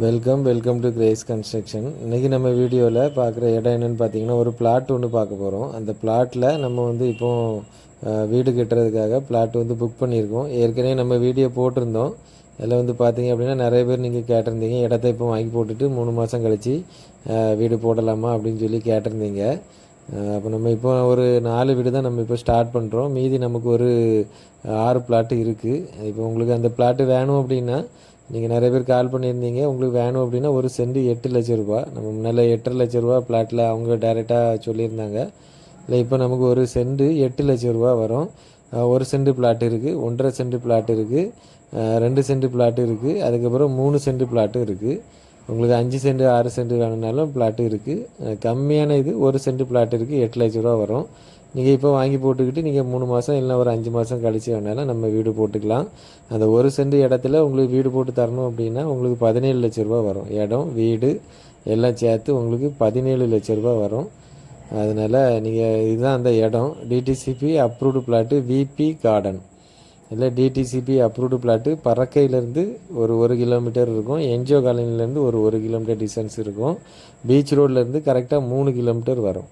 Welcome welcome to Grace construction இன்றைக்கி நம்ம வீடியோவில் பார்க்குற இடம் என்னென்னு பார்த்தீங்கன்னா ஒரு பிளாட் ஒன்று பார்க்க போகிறோம் அந்த பிளாட்டில் நம்ம வந்து இப்போ வீடு கட்டுறதுக்காக பிளாட் வந்து புக் பண்ணியிருக்கோம். ஏற்கனவே நம்ம வீடியோ போட்டிருந்தோம். அதில் வந்து பார்த்தீங்க அப்படின்னா நிறைய பேர் நீங்கள் கேட்டிருந்தீங்க. இடத்த இப்போ வாங்கி போட்டுட்டு மூணு மாதம் கழித்து வீடு போடலாமா அப்படின்னு சொல்லி கேட்டிருந்தீங்க. அப்போ நம்ம இப்போ ஒரு நாலு வீடு தான் நம்ம இப்போ ஸ்டார்ட் பண்ணுறோம் மீதி நமக்கு ஒரு ஆறு பிளாட்டு இருக்குது இப்போ உங்களுக்கு அந்த பிளாட்டு வேணும் அப்படின்னா நீங்கள் நிறைய பேர் கால் பண்ணியிருந்தீங்க. உங்களுக்கு வேணும் அப்படின்னா ஒரு சென்ட் எட்டு லட்ச ரூபா. நம்ம முன்னால் எட்டரை லட்ச ரூபா பிளாட்டில் அவங்க டைரெக்டாக சொல்லியிருந்தாங்க. இல்லை இப்போ நமக்கு ஒரு சென்ட் எட்டு லட்ச ரூபா வரும். ஒரு சென்ட் பிளாட் இருக்குது ஒன்றரை சென்ட் பிளாட் இருக்குது ரெண்டு சென்ட் பிளாட் இருக்குது அதுக்கப்புறம் மூணு சென்ட் பிளாட்டும் இருக்குது உங்களுக்கு அஞ்சு சென்ட் ஆறு சென்ட் வேணும்னாலும் பிளாட்டு இருக்குது கம்மியான இது ஒரு சென்ட் பிளாட் இருக்குது எட்டு லட்ச ரூபா வரும். நீங்கள் இப்போ வாங்கி போட்டுக்கிட்டு நீங்கள் மூணு மாதம் இல்லை ஒரு அஞ்சு மாதம் கழிச்சு வேணாலும் நம்ம வீடு போட்டுக்கலாம். அந்த ஒரு சென்ட் இடத்துல உங்களுக்கு வீடு போட்டு தரணும் அப்படின்னா உங்களுக்கு பதினேழு லட்ச ரூபா வரும். இடம் வீடு எல்லாம் சேர்த்து உங்களுக்கு பதினேழு லட்ச ரூபா வரும். அதனால் நீங்கள் இதுதான் அந்த இடம். DTCP approved plot VP garden இல்லை டிடிசிபி அப்ரூவ்டு பிளாட்டு பறக்கையிலேருந்து ஒரு ஒரு கிலோமீட்டர் இருக்கும். என்ஜிஓ காலனிலேருந்து ஒரு ஒரு கிலோமீட்டர் டிஸ்டன்ஸ் இருக்கும். பீச் ரோட்லேருந்து கரெக்டாக மூணு கிலோமீட்டர் வரும்.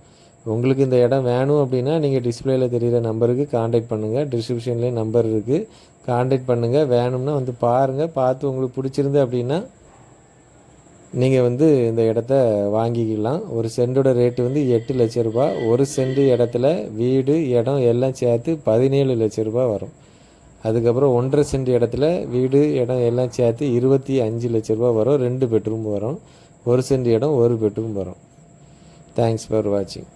உங்களுக்கு இந்த இடம் வேணும் அப்படின்னா நீங்கள் டிஸ்பிளேயில் தெரிகிற நம்பருக்கு காண்டாக்ட் பண்ணுங்கள் டிஸ்கிரிப்ஷன்லேயே நம்பர் இருக்குது காண்டாக்ட் பண்ணுங்கள் வேணும்னா வந்து பாருங்கள் பார்த்து உங்களுக்கு பிடிச்சிருந்து அப்படின்னா நீங்கள் வந்து இந்த இடத்த வாங்கிக்கலாம். ஒரு சென்டோட ரேட்டு வந்து எட்டு லட்ச ரூபா ஒரு சென்ட் இடத்துல வீடு இடம் எல்லாம் சேர்த்து பதினேழு லட்ச ரூபா வரும். அதுக்கப்புறம் ஒன்றரை சென்ட் இடத்துல வீடு இடம் எல்லாம் சேர்த்து இருபத்தி அஞ்சு லட்ச ரூபா வரும். ரெண்டு பெட்ரூம் வரும். ஒரு சென்ட் இடம் ஒரு பெட்ரூம் வரும். தேங்க்ஸ் ஃபார் வாட்சிங்